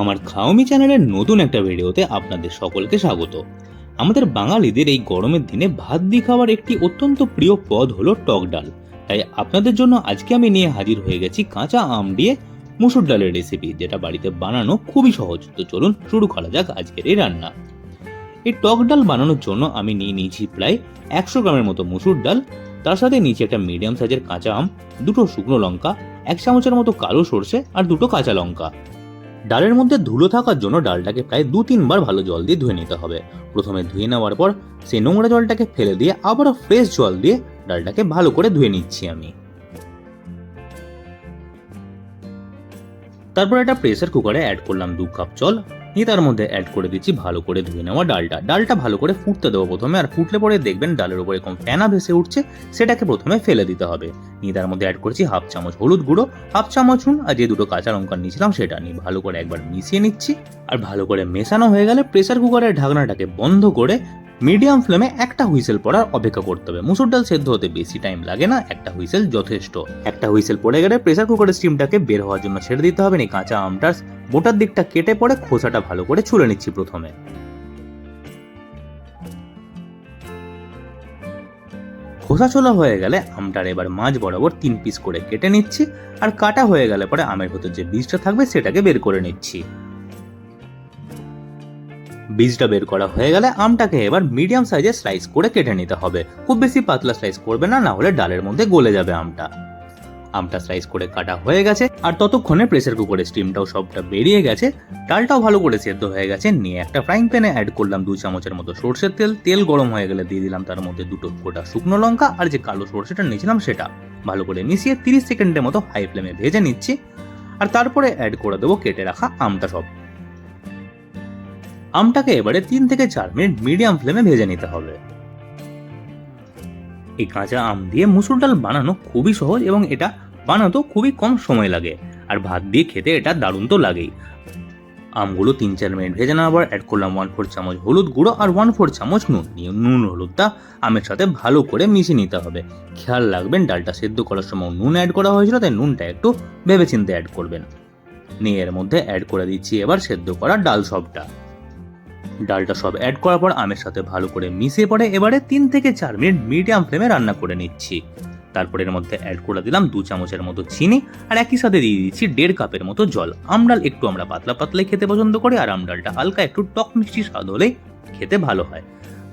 আমার খাওমি চ্যানেলের নতুন একটা ভিডিওতে আপনাদের সকলকে স্বাগত। আমাদের বাঙালিদের এই গরমের দিনে ভাত দিয়ে খাওয়ার একটি অত্যন্ত প্রিয় পদ হলো টক ডাল। তাই আপনাদের জন্য আজকে আমি নিয়ে হাজির হয়ে গেছি কাঁচা আম দিয়ে মুসুর ডালের রেসিপি যেটা বাড়িতে বানানো খুবই সহজ। তো চলুন শুরু করা যাক আজকের এই রান্না। এই টক ডাল বানানোর জন্য আমি নিয়ে নিয়েছি প্রায় একশো গ্রামের মতো মুসুর ডাল, তার সাথে নিচে একটা মিডিয়াম সাইজের কাঁচা আম, দুটো শুকনো লঙ্কা, এক চামচের মতো কালো সর্ষে আর দুটো কাঁচা লঙ্কা। ডালের মধ্যে ধুলো থাকার জন্য ডালটাকে প্রায় দু তিনবার ভালো জল দিয়ে ধুয়ে নিতে হবে। প্রথমে ধুয়ে নেওয়ার পর সেই নোংরা জলটাকে ফেলে দিয়ে আবারও ফ্রেশ জল দিয়ে ডালটাকে ভালো করে ধুয়ে নিচ্ছি আমি। তারপর একটা প্রেসার কুকারে অ্যাড করলাম দু কাপ জল। নিয়ে তার মধ্যে অ্যাড করে দিচ্ছি, ভালো করে ধুয়ে নেওয়া ডালটা। ডালটা ভালো করে ফুটতে দেবো প্রথমে, আর ফুটলে পরে দেখবেন ডালের উপরে এরকম ফেনা ভেসে উঠছে, সেটাকে প্রথমে ফেলে দিতে হবে। নিয়ে তার মধ্যে অ্যাড করছি হাফ চামচ হলুদ গুঁড়ো হাফ চামচ নুন, আর যে দুটো কাঁচা লঙ্কা নিয়েছিলাম সেটা নিয়ে ভালো করে একবার মিশিয়ে নিচ্ছি। আর ভালো করে মেশানো হয়ে গেলে প্রেসার কুকারের ঢাকনাটাকে বন্ধ করে মিডিয়াম ফ্লেমে একটা হুইসেল পড়ার অপেক্ষা করতে হবে। মুসুর ডাল সেদ্ধ হতে বেশি টাইম লাগে না, একটা হুইসেল যথেষ্ট। একটা হুইসেল পড়ে গেলে প্রেসার কুকারের স্টিমটাকে বের হওয়ার জন্য ছেড়ে দিতে হবে এই কাঁচা আমটার। বোটার দিকটা কেটে পরে খোসাটা ভালো করে ছুলে নিচ্ছি প্রথমে। খোসা ছোলা হয়ে গেলে আমটার এবার মাঝ বরাবর তিন পিস করে কেটে নিচ্ছি, আর কাটা হয়ে গেলে পরে আমের ভেতর যে বীজটা থাকবে সেটাকে বের করে নিচ্ছি। বীজটা বের করা হয়ে গেলে আমটাকে এবার মিডিয়াম সাইজে স্লাইস করে কেটে নিতে হবে। খুব বেশি পাতলা স্লাইস করবে না না হলে ডালের মধ্যে গলে যাবে আমটা। আমটা স্লাইস করে কাটা হয়ে গেছে, আর ততক্ষণে প্রেসার কুকারের স্টিমটাও সবটা বেরিয়ে গেছে, ডালটাও ভালো করে সেদ্ধ হয়ে গেছে, নিয়ে একটা ফ্রাইং প্যানে অ্যাড করলাম দু চামচের মতো সর্ষের তেল। তেল গরম হয়ে গেলে দিয়ে দিলাম তার মধ্যে দুটো গোটা শুকনো লঙ্কা, আর যে কালো সর্ষেটা নিয়েছিলাম সেটা। ভালো করে মিশিয়ে তিরিশ সেকেন্ডের মতো হাই ফ্লেমে ভেজে নিচ্ছি, আর তারপরে অ্যাড করে দেবো কেটে রাখা আমটা সব। আমটাকে এবারে তিন থেকে চার মিনিট মিডিয়াম ফ্লেমে ভেজে নিতে হবে। এই কাঁচা আম দিয়ে মুসুর ডাল বানানো খুবই সহজ এবং এটা বানাতো খুবই কম সময় লাগে, আর ভাত দিয়ে খেতে এটা দারুণ তো লাগেই। আমগুলো তিন চার মিনিট ভেজে নেওয়ার পর অ্যাড করলাম ওয়ান ফোর চামচ হলুদ গুঁড়ো আর ওয়ান ফোর চামচ নুন। নিয়ে নুন হলুদটা আমের সাথে ভালো করে মিশিয়ে নিতে হবে। খেয়াল রাখবেন ডালটা সেদ্ধ করার সময় নুন অ্যাড করা হয়েছিল, তাই নুনটা একটু ভেবে চিন্তে অ্যাড করবেন। নিয়ে এর মধ্যে অ্যাড করে দিচ্ছি এবার সেদ্ধ করা ডাল সবটা। ডালটা সব অ্যাড করার পর আমের সাথে ভালো করে মিশিয়ে পড়ে এবারে তিন থেকে চার মিনিট মিডিয়াম ফ্লেমে রান্না করে নিচ্ছি। তারপর এর মধ্যে অ্যাড করে দিলাম দু চামচের মতো চিনি আর একই সাথে দিয়ে দিচ্ছি দেড় কাপের মতো জল। আমডাল একটু আমরা পাতলা পাতলাই খেতে পছন্দ করি আর আমডালটা হালকা একটু টক মিষ্টি স্বাদ হলেই খেতে ভালো হয়।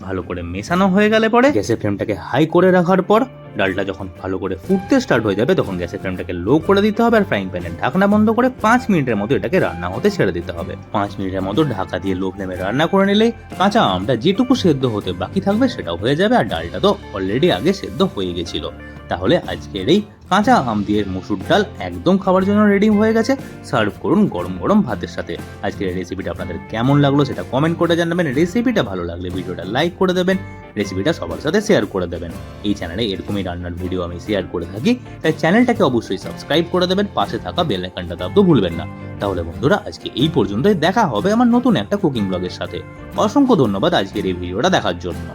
ভালো করে মেশানো হয়ে গেলে পরে গ্যাসের ফ্লেমটাকে হাই করে রাখার পর ডালটা যখন ভালো করে ফুটতে স্টার্ট হয়ে যাবে, তখন গ্যাসের ফ্লেমটাকে লো করে দিতে হবে আর ফ্রাইং প্যানের ঢাকনা বন্ধ করে পাঁচ মিনিটের মতো এটাকে রান্না হতে ছেড়ে দিতে হবে। পাঁচ মিনিটের মতো ঢাকা দিয়ে লো ফ্লেমে রান্না করে নিলে কাঁচা আমটা যেটুকু সেদ্ধ হতে বাকি থাকবে সেটাও হয়ে যাবে আর ডালটা তো অলরেডি আগে সেদ্ধ হয়ে গেছিল। তাহলে আজকের এই কাঁচা আম দিয়ে মুসুর ডাল একদম খাবার জন্য রেডি হয়ে গেছে। সার্ভ করুন গরম গরম ভাতের সাথে। আজকের রেসিপিটা আপনাদের কেমন লাগল সেটা কমেন্ট করে জানাবেন। রেসিপিটা ভালো লাগলে ভিডিওটা লাইক করে দেবেন। রেসিপিটা সবার সাথে শেয়ার করে দেবেন। এই চ্যানেলে এরকমই রান্নার ভিডিও আমি শেয়ার করে থাকি। তাই চ্যানেলটাকে অবশ্যই সাবস্ক্রাইব করে দেবেন, পাশে থাকা বেল আইকনটা দাবতে ভুলবেন না। তাহলে বন্ধুরা, আজকে এই পর্যন্তই। দেখা হবে আমার নতুন একটা কুকিং ব্লগের সাথে। অসংখ্য ধন্যবাদ আজকের এই ভিডিওটা দেখার জন্য।